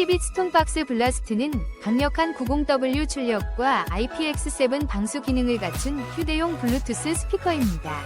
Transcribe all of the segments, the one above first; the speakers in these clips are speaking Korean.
트리빗 스톤박스 블라스트는 강력한 90W 출력과 IPX7 방수 기능을 갖춘 휴대용 블루투스 스피커입니다.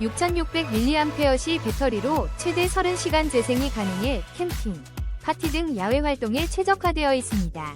6600mAh 배터리로 최대 30시간 재생이 가능해 캠핑, 파티 등 야외 활동에 최적화되어 있습니다.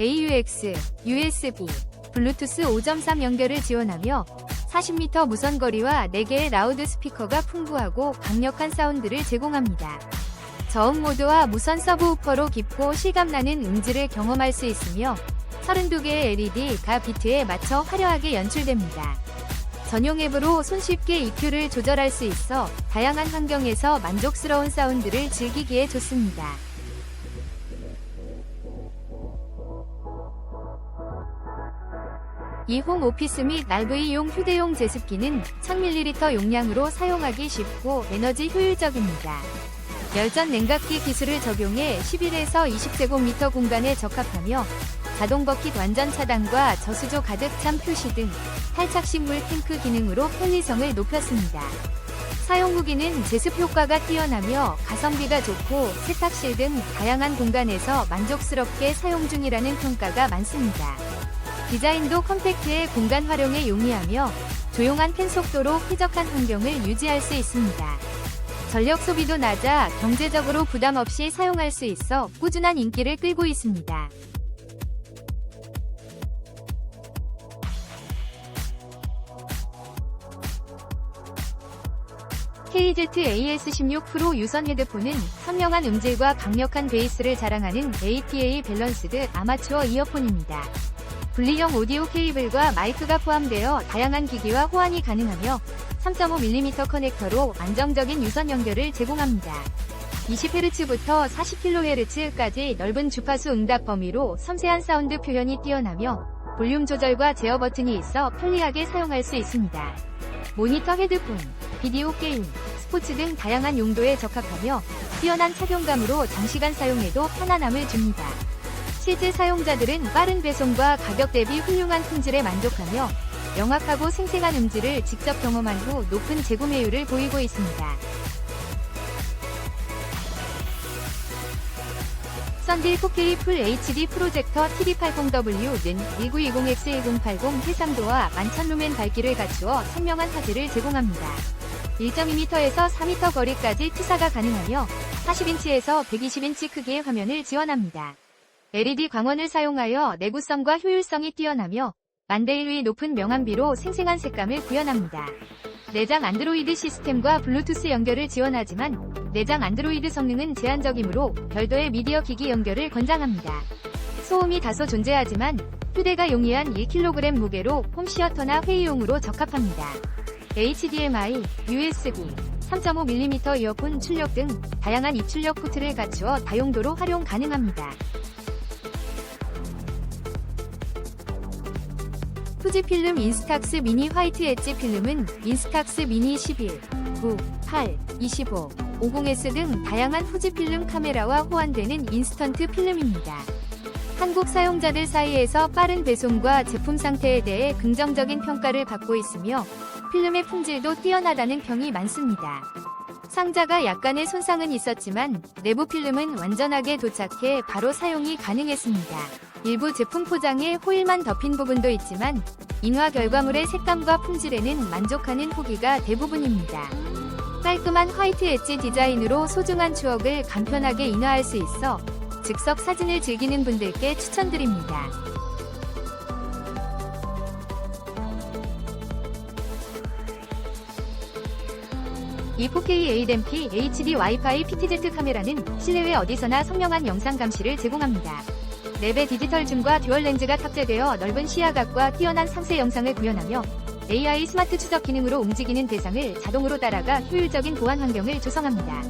AUX, USB, 블루투스 5.3 연결을 지원하며 40m 무선 거리와 4개의 라우드 스피커가 풍부하고 강력한 사운드를 제공합니다. 저음 모드와 무선 서브우퍼로 깊고 실감나는 음질을 경험할 수 있으며 32개의 LED가 비트에 맞춰 화려하게 연출됩니다. 전용 앱으로 손쉽게 EQ를 조절할 수 있어 다양한 환경에서 만족스러운 사운드를 즐기기에 좋습니다. 이홈 오피스 및 RV용 휴대용 제습기는 1000ml 용량으로 사용하기 쉽고 에너지 효율적입니다. 열전 냉각기 기술을 적용해 11에서 20제곱미터 공간에 적합하며 자동 버킷 완전 차단과 저수조 가득 찬 표시 등 탈착식 물 탱크 기능으로 편리성을 높였습니다. 사용 후기는 제습 효과가 뛰어나며 가성비가 좋고 세탁실 등 다양한 공간에서 만족스럽게 사용 중이라는 평가가 많습니다. 디자인도 컴팩트해 공간 활용에 용이하며 조용한 펜 속도로 쾌적한 환경을 유지할 수 있습니다. 전력 소비도 낮아 경제적으로 부담 없이 사용할 수 있어 꾸준한 인기를 끌고 있습니다. KZAS16 프로 유선 헤드폰은 선명한 음질과 강력한 베이스를 자랑하는 ATA 밸런스드 아마추어 이어폰입니다. 분리형 오디오 케이블과 마이크가 포함되어 다양한 기기와 호환이 가능하며 3.5mm 커넥터로 안정적인 유선 연결을 제공합니다. 20Hz부터 40kHz까지 넓은 주파수 응답 범위로 섬세한 사운드 표현이 뛰어나며 볼륨 조절과 제어 버튼이 있어 편리하게 사용할 수 있습니다. 모니터 헤드폰, 비디오 게임, 스포츠 등 다양한 용도에 적합하며 뛰어난 착용감으로 장시간 사용해도 편안함을 줍니다. 실제 사용자들은 빠른 배송과 가격 대비 훌륭한 품질에 만족하며 명확하고 생생한 음질을 직접 경험한 후 높은 재구매율을 보이고 있습니다. 썬딜 4K 풀 HD 프로젝터 TV80W는 1920X1080 해상도와 만천 루멘 밝기를 갖추어 선명한 화질을 제공합니다. 1.2m에서 4m 거리까지 투사가 가능하며 40인치에서 120인치 크기의 화면을 지원합니다. LED 광원을 사용하여 내구성과 효율성이 뛰어나며 만대일위 높은 명암비로 생생한 색감을 구현합니다. 내장 안드로이드 시스템과 블루투스 연결을 지원하지만 내장 안드로이드 성능은 제한적이므로 별도의 미디어 기기 연결을 권장합니다. 소음이 다소 존재하지만 휴대가 용이한 1kg 무게로 홈시어터나 회의용으로 적합합니다. HDMI, USB, 3.5mm 이어폰 출력 등 다양한 입출력 포트를 갖추어 다용도로 활용 가능합니다. 후지필름 인스탁스 미니 화이트 엣지 필름은 인스탁스 미니 11, 9, 8, 25, 50S 등 다양한 후지필름 카메라와 호환되는 인스턴트 필름입니다. 한국 사용자들 사이에서 빠른 배송과 제품 상태에 대해 긍정적인 평가를 받고 있으며 필름의 품질도 뛰어나다는 평이 많습니다. 상자가 약간의 손상은 있었지만 내부 필름은 완전하게 도착해 바로 사용이 가능했습니다. 일부 제품 포장에 호일만 덮인 부분도 있지만 인화 결과물의 색감과 품질에는 만족하는 후기가 대부분입니다. 깔끔한 화이트 엣지 디자인으로 소중한 추억을 간편하게 인화할 수 있어 즉석 사진을 즐기는 분들께 추천드립니다. 이 4K ADMP HD 와이파이 PTZ 카메라는 실내외 어디서나 선명한 영상 감시를 제공합니다. 4배 디지털 줌과 듀얼 렌즈가 탑재되어 넓은 시야각과 뛰어난 상세 영상을 구현하며 AI 스마트 추적 기능으로 움직이는 대상을 자동으로 따라가 효율적인 보안 환경을 조성합니다.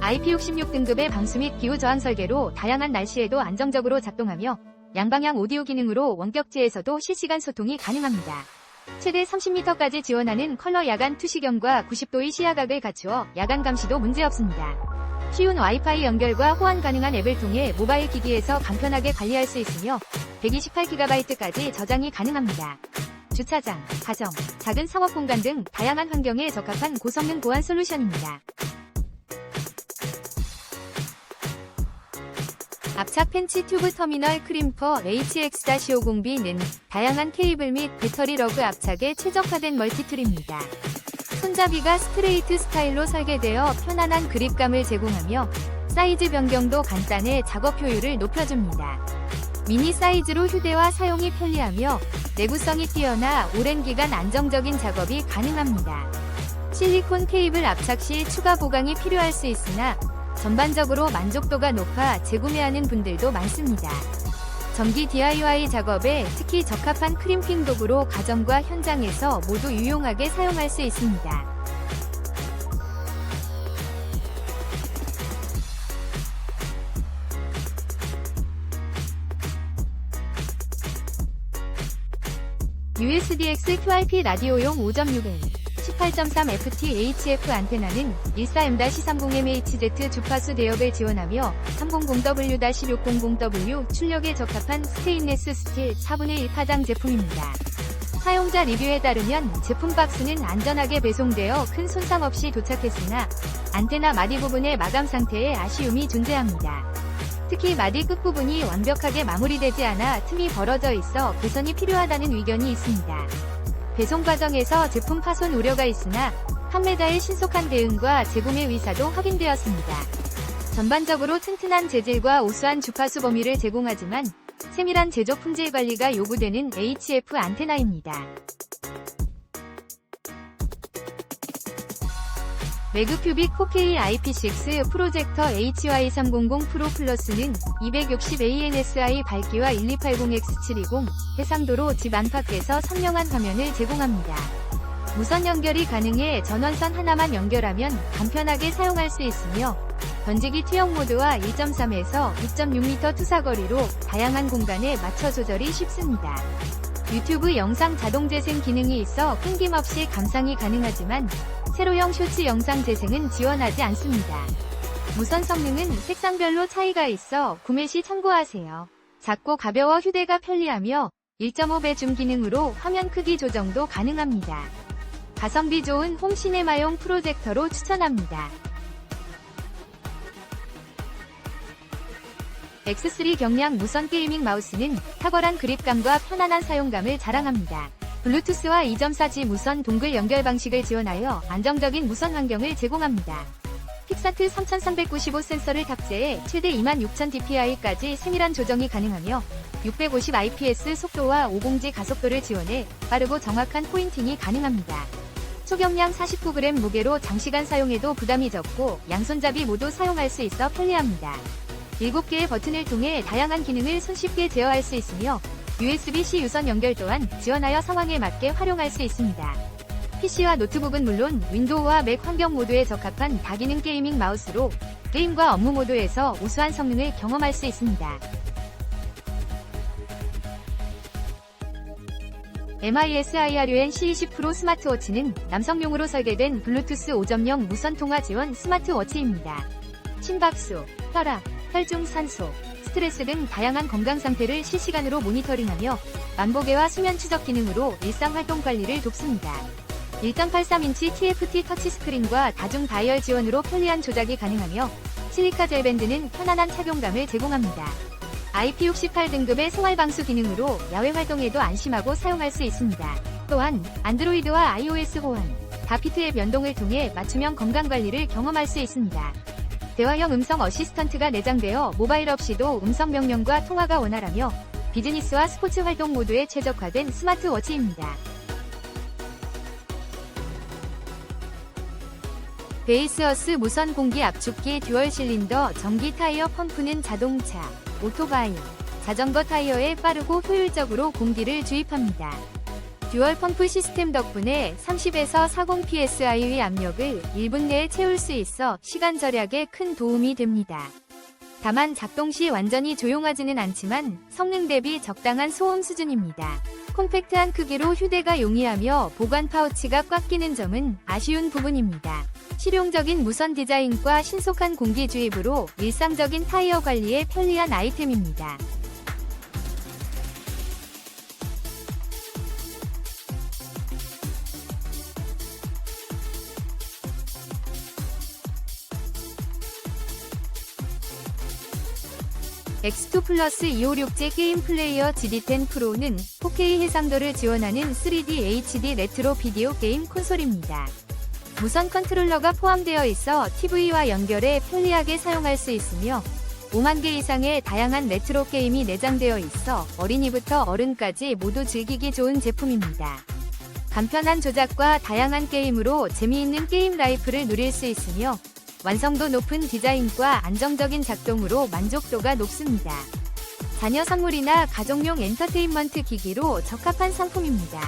IP66 등급의 방수 및 기후 저항 설계로 다양한 날씨에도 안정적으로 작동하며 양방향 오디오 기능으로 원격지에서도 실시간 소통이 가능합니다. 최대 30m까지 지원하는 컬러 야간 투시경과 90도의 시야각을 갖추어 야간 감시도 문제없습니다. 쉬운 와이파이 연결과 호환 가능한 앱을 통해 모바일 기기에서 간편하게 관리할 수 있으며 128GB까지 저장이 가능합니다. 주차장, 가정, 작은 상업 공간 등 다양한 환경에 적합한 고성능 보안 솔루션입니다. 앞차 팬치 튜브 터미널 크림퍼 HX-502는 다양한 케이블 및 배터리 러그 압착에 최적화된 멀티툴입니다. 손잡이가 스트레이트 스타일로 설계되어 편안한 그립감을 제공하며 사이즈 변경도 간단해 작업 효율을 높여줍니다. 미니 사이즈로 휴대와 사용이 편리하며 내구성이 뛰어나 오랜 기간 안정적인 작업이 가능합니다. 실리콘 케이블 압착 시 추가 보강이 필요할 수 있으나 전반적으로 만족도가 높아 재구매하는 분들도 많습니다. 전기 DIY 작업에 특히 적합한 크림핑 도구로 가정과 현장에서 모두 유용하게 사용할 수 있습니다. USDX QRP 라디오용 5.6A 18.3FT HF 안테나는 14M-30MHz 주파수 대역을 지원하며 300W-600W 출력에 적합한 스테인레스 스틸 4분의 1 파장 제품입니다. 사용자 리뷰에 따르면 제품 박스는 안전하게 배송되어 큰 손상 없이 도착했으나 안테나 마디 부분의 마감 상태에 아쉬움이 존재합니다. 특히 마디 끝부분이 완벽하게 마무리되지 않아 틈이 벌어져 있어 개선이 필요하다는 의견이 있습니다. 배송 과정에서 제품 파손 우려가 있으나 판매자의 신속한 대응과 재구매 의사도 확인되었습니다. 전반적으로 튼튼한 재질과 우수한 주파수 범위를 제공하지만 세밀한 제조 품질 관리가 요구되는 HF 안테나입니다. 매그큐빅 4K IP6 프로젝터 HY300 프로 플러스는 260 ANSI 밝기와 1280X720 해상도로 집 안팎에서 선명한 화면을 제공합니다. 무선 연결이 가능해 전원선 하나만 연결하면 간편하게 사용할 수 있으며 던지기 투영 모드와 1.3에서 2.6m 투사거리로 다양한 공간에 맞춰 조절이 쉽습니다. 유튜브 영상 자동 재생 기능이 있어 끊김없이 감상이 가능하지만 세로형 쇼츠 영상 재생은 지원하지 않습니다. 무선 성능은 색상별로 차이가 있어 구매 시 참고하세요. 작고 가벼워 휴대가 편리하며 1.5배 줌 기능으로 화면 크기 조정도 가능합니다. 가성비 좋은 홈 시네마용 프로젝터로 추천합니다. X3 경량 무선 게이밍 마우스는 탁월한 그립감과 편안한 사용감을 자랑합니다. 블루투스와 2.4G 무선 동글 연결 방식을 지원하여 안정적인 무선 환경을 제공합니다. 픽사트 3395 센서를 탑재해 최대 26000dpi까지 세밀한 조정이 가능하며 650 IPS 속도와 50G 가속도를 지원해 빠르고 정확한 포인팅이 가능합니다. 초경량 49g 무게로 장시간 사용해도 부담이 적고 양손잡이 모두 사용할 수 있어 편리합니다. 7개의 버튼을 통해 다양한 기능을 손쉽게 제어할 수 있으며 USB-C 유선 연결 또한 지원하여 상황에 맞게 활용할 수 있습니다. PC와 노트북은 물론 윈도우와 맥 환경 모두에 적합한 다기능 게이밍 마우스로 게임과 업무 모드에서 우수한 성능을 경험할 수 있습니다. MISIRUN C20 프로 스마트워치는 남성용으로 설계된 블루투스 5.0 무선 통화 지원 스마트워치입니다. 심박수, 혈압, 혈중 산소, 스트레스 등 다양한 건강 상태를 실시간으로 모니터링하며 만보계와 수면 추적 기능으로 일상 활동 관리를 돕습니다. 1.83인치 TFT 터치스크린과 다중 다이얼 지원으로 편리한 조작이 가능하며 실리카 젤 밴드는 편안한 착용감을 제공합니다. IP68 등급의 생활 방수 기능으로 야외 활동에도 안심하고 사용할 수 있습니다. 또한 안드로이드와 iOS 호환, 다피트의 변동을 통해 맞춤형 건강 관리를 경험할 수 있습니다. 대화형 음성 어시스턴트가 내장되어 모바일 없이도 음성 명령과 통화가 원활하며 비즈니스와 스포츠 활동 모두에 최적화된 스마트워치입니다. 베이스어스 무선 공기 압축기 듀얼 실린더 전기 타이어 펌프는 자동차, 오토바이, 자전거 타이어에 빠르고 효율적으로 공기를 주입합니다. 듀얼 펌프 시스템 덕분에 30에서 40 psi의 압력을 1분 내에 채울 수 있어 시간 절약에 큰 도움이 됩니다. 다만 작동 시 완전히 조용하지는 않지만 성능 대비 적당한 소음 수준입니다. 콤팩트한 크기로 휴대가 용이하며 보관 파우치가 꽉 끼는 점은 아쉬운 부분입니다. 실용적인 무선 디자인과 신속한 공기 주입으로 일상적인 타이어 관리에 편리한 아이템입니다. X2 플러스 256제 게임 플레이어 GD10 프로는 4K 해상도를 지원하는 3D HD 레트로 비디오 게임 콘솔입니다. 무선 컨트롤러가 포함되어 있어 TV와 연결해 편리하게 사용할 수 있으며 5만 개 이상의 다양한 레트로 게임이 내장되어 있어 어린이부터 어른까지 모두 즐기기 좋은 제품입니다. 간편한 조작과 다양한 게임으로 재미있는 게임 라이프를 누릴 수 있으며 완성도 높은 디자인과 안정적인 작동으로 만족도가 높습니다. 자녀 선물이나 가정용 엔터테인먼트 기기로 적합한 상품입니다.